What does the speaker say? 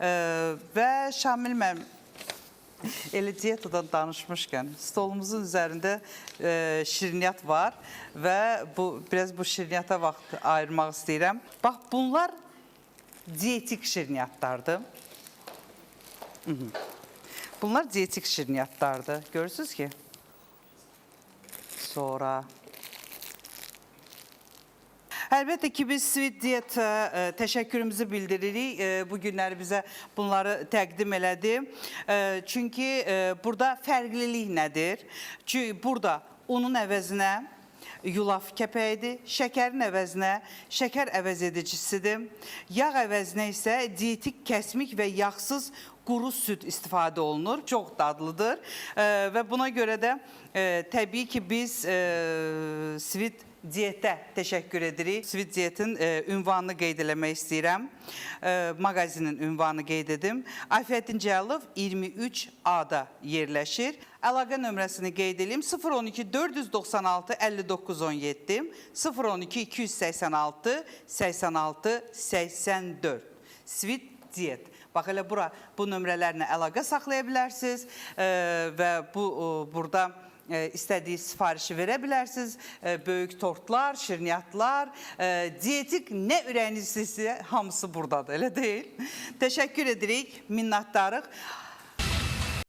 E, və Şamil müəllim Elə diyetadan danışmışkən, stolumuzun üzərində e, şirniyyat var və bu biraz bu şirniyyata vaxt ayırmaq istəyirəm. Bax bunlar dietik şirniyyatlardır. Bunlar dietik şirniyyatlardır. Görürsünüz ki. Sonra Əlbəttə ki, biz Sweet Diet ə, təşəkkürümüzü bildiririk. Ə, Bu günləri bizə bunları təqdim elədi. Ə, Çünki ə, burada fərqlilik nədir? Çünki burada unun əvəzinə yulaf kəpəyidir, şəkərin əvəzinə şəkər əvəz edicisidir. Yağ əvəzinə isə dietik kəsmik və yağsız quru süd istifadə olunur. Çox dadlıdır. Ə, Və buna görə də ə, təbii ki, biz ə, Sweet diyetə təşəkkür edirik. Sweet Diyetin e, ünvanını qeyd eləmək istəyirəm. E, mağazinin ünvanını qeyd edim. Afiyətin Cəlilov 23A-da yerləşir. Əlaqə nömrəsini qeyd edeyim. 012 496 59 17 012 286 86 84. Sweet Diyet. Bax elə bura bu nömrələrlə əlaqə saxlaya bilərsiniz e, və bu e, burada e, istədiyi sifarişi verə bilərsiniz. Böyük tortlar, şirniyyatlar, dietik nə ürəyinizsə hamısı burdadır, elə deyil? Təşəkkür edirik, minnətdarıq.